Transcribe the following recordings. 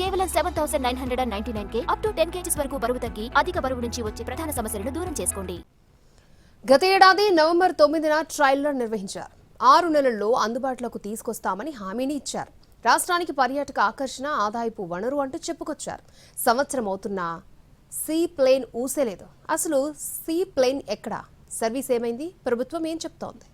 కేవలం seven thousand nine hundred and ninety nine K up to ten kgs వరకు బరువు తగ్గి అధిక బరువు నుంచి వచ్చే ప్రధాన సమస్యలను దూరం చేసుకోండి. గత ఏడాది నవంబర్ తొమ్మిదిన ట్రయల్ రన్ నిర్వహించారు. ఆరు నెలల్లో అందుబాటులోకి తీసుకొస్తామని హామీని ఇచ్చారు. రాష్ట్రానికి పర్యాటక ఆకర్షణ ఆదాయపు వనరు అంటూ చెప్పుకొచ్చారు. సంవత్సరం అవుతున్నా సీ ప్లేన్ ఊసేలేదు. అసలు సీ ప్లేన్ ఎక్కడా? సర్వీస్ ఏమైంది? ప్రభుత్వం ఏం చెప్తోంది?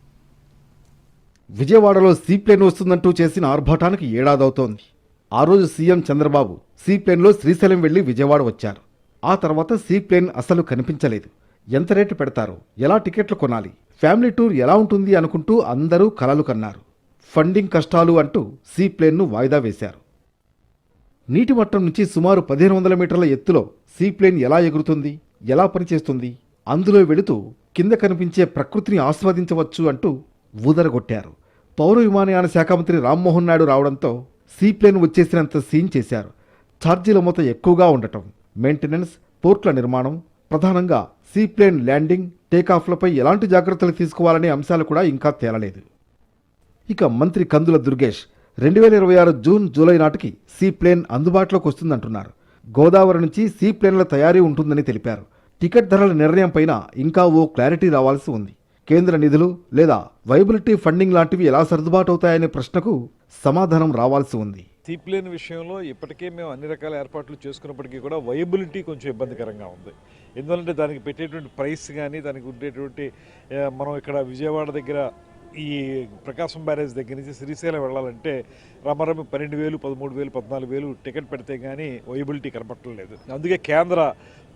విజయవాడలో సీప్లేన్ వస్తుందంటూ చేసిన ఆర్భాటానికి ఏడాదవుతోంది ఆ రోజు సీఎం చంద్రబాబు సీప్లేన్లో శ్రీశైలం వెళ్ళి విజయవాడ వచ్చారు. ఆ తర్వాత సీప్లేన్ అసలు కనిపించలేదు. ఎంత రేటు పెడతారు ఎలా టికెట్లు కొనాలి ఫ్యామిలీ టూర్ ఎలా ఉంటుంది అనుకుంటూ అందరూ కలలు కన్నారు. ఫండింగ్ కష్టాలు అంటూ సీప్లేన్ను వాయిదా వేశారు. నీటి మట్టం నుంచి సుమారు పదిహేను వందల మీటర్ల ఎత్తులో సీప్లేన్ ఎలా ఎగురుతుంది ఎలా పనిచేస్తుంది అందులో వెళుతూ కింద కనిపించే ప్రకృతిని ఆస్వాదించవచ్చు అంటూ ఊదరగొట్టారు. పౌర విమానయాన శాఖ మంత్రి రామ్మోహన్ నాయుడు రావడంతో సీప్లేన్ వచ్చేసినంత సీన్ చేశారు. ఛార్జీల మొత్తం ఎక్కువగా ఉండటం మెయింటెనెన్స్ పోర్ట్ల నిర్మాణం ప్రధానంగా సీప్లేన్ ల్యాండింగ్ టేకాఫ్లపై ఎలాంటి జాగ్రత్తలు తీసుకోవాలనే అంశాలు కూడా ఇంకా తేలలేదు. ఇక మంత్రి కందుల దుర్గేష్ రెండు వేల ఇరవై ఆరు జూన్ జూలై నాటికి సీప్లేన్ అందుబాటులోకి వస్తుందంటున్నారు. గోదావరి నుంచి సీప్లేన్ల తయారీ ఉంటుందని తెలిపారు. టికెట్ ధరల నిర్ణయం పైన ఇంకా ఓ క్లారిటీ రావాల్సి ఉంది. కేంద్ర నిధులు లేదా వైబిలిటీ ఫండింగ్ లాంటివి ఎలా సర్దుబాటు అవుతాయనే ప్రశ్నకు సమాధానం రావాల్సి ఉంది. సీప్లేన్ విషయంలో ఇప్పటికే మేము అన్ని రకాల ఏర్పాట్లు చేసుకున్నప్పటికీ కూడా వైబిలిటీ కొంచెం ఇబ్బందికరంగా ఉంది. ఎందువల్లంటే దానికి పెట్టేటువంటి ప్రైస్ కానీ దానికి ఉండేటువంటి మనం ఇక్కడ విజయవాడ దగ్గర ఈ ప్రకాశం బ్యారేజ్ దగ్గర నుంచి శ్రీశైలం వెళ్ళాలంటే రమరమి పన్నెండు వేలు పదమూడు వేలు పద్నాలుగు వేలు టికెట్ పెడితే కానీ వైబిలిటీ కనపడటం లేదు అందుకే కేంద్ర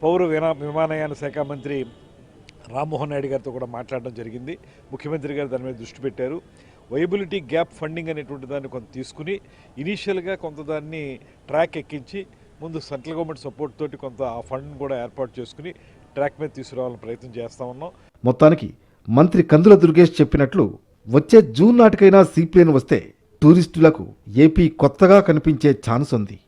పౌర వినా విమానయాన శాఖ మంత్రి రామ్మోహన్ నాయుడు గారితో కూడా మాట్లాడడం జరిగింది. ముఖ్యమంత్రి గారు దాని మీద దృష్టి పెట్టారు. వైబిలిటీ గ్యాప్ ఫండింగ్ అనేటువంటి దాన్ని కొంత తీసుకుని ఇనీషియల్గా కొంత దాన్ని ట్రాక్ ఎక్కించి ముందు సెంట్రల్ గవర్నమెంట్ సపోర్ట్ తోటి కొంత ఆ ఫండ్ కూడా ఏర్పాటు చేసుకుని ట్రాక్ మీద తీసుకురావాలని ప్రయత్నం చేస్తా ఉన్నాం. మొత్తానికి మంత్రి కందుల దుర్గేష్ చెప్పినట్లు వచ్చే జూన్ నాటికైనా సీప్లేన్ వస్తే టూరిస్టులకు ఏపీ కొత్తగా కనిపించే ఛాన్స్ ఉంది.